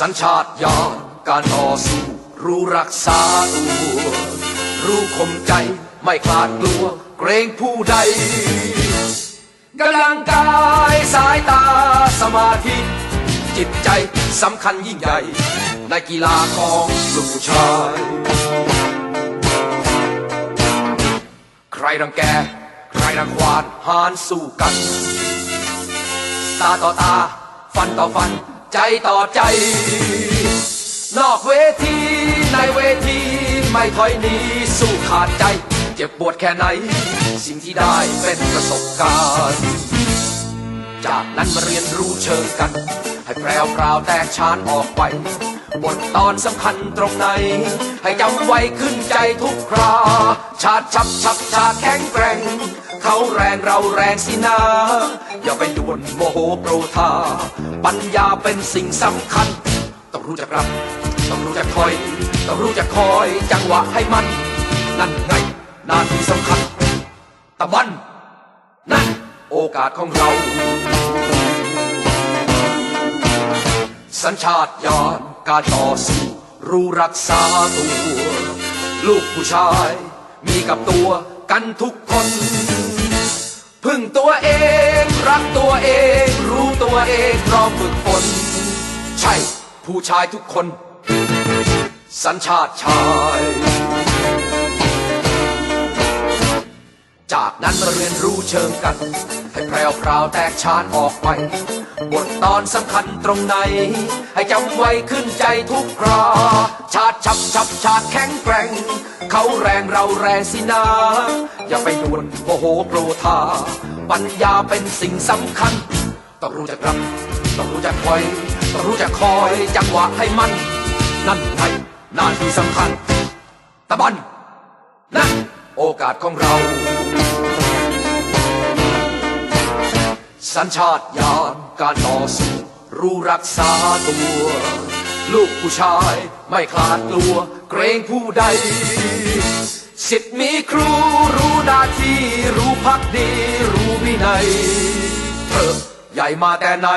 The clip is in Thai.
สัญชาตญาณการต่อสู้ รู้รักษาตัว รู้คมใจไม่คลาดกลัว เกรงผู้ใดกำลังกายสายตาสมาธิ จิตใจสำคัญยิ่งใหญ่ ในกีฬาของลูกผู้ชาย ใครรังแก ใครรังควานหานสู้กัน ตาต่อตา ฟันต่อฟัน ใจต่อใจ นอกเวทีในเวทีไม่ถอยหนีสู้ขาดใจ เจ็บปวดแค่ไหน สิ่งที่ได้เป็นประสบการณ์ จากนั้นมาเรียนรู้เชิงกัน ให้แพรวพราวแตกชานออกไป บทตอนสำคัญตรงไหน ให้จำไว้ขึ้นใจทุกครา ชาติชับชับชาติแข็งแกร่ง เขาแรงเราแรงสินะอย่าไปด่วนโมโหโกรธา ปัญญาเป็นสิ่งสำคัญ ต้องรู้จักรับ ต้องรู้จักคอย ต้องรู้จักคอยจังหวะให้มัน นั่นไงหนาที่สำคัญตะบันนั่นโอกาสของเรา สัญชาตญาณการต่อสู้รู้รักษาตัว ลูกผู้ชาย มีกับตัวกันทุกคน พึ่งตัวเอง รักตัวเอง รู้ตัวเองพร้อมฝึกฝน ใช่ ผู้ชายทุกคน สัญชาติชาย นั้นมาเรียนรู้เชิงกัน ให้แพรวพราวแตกชานออกไป บทตอนสำคัญตรงไหน ให้จำไว้ขึ้นใจทุกครา ชาติชับชับชาติแข็งแกร่ง เขาแรงเราแรงสินะอย่าไปด่วนโมโหโกรธา ปัญญาเป็นสิ่งสำคัญ ต้องรู้จักรับ ต้องรู้จักคอย ต้องรู้จักคอยจังหวะให้มันนั่นไงหน้าที่สำคัญตะบันนั่นโอกาสของเรา สัญชาตญาณการต่อสู้รู้รักษาตัว ลูกผู้ชายไม่คลาดกลัวเกรงผู้ใด สิทธิ์มีครูรู้หน้าที่รู้พักดีรู้วินัยเธอใหญ่มาแต่ไหน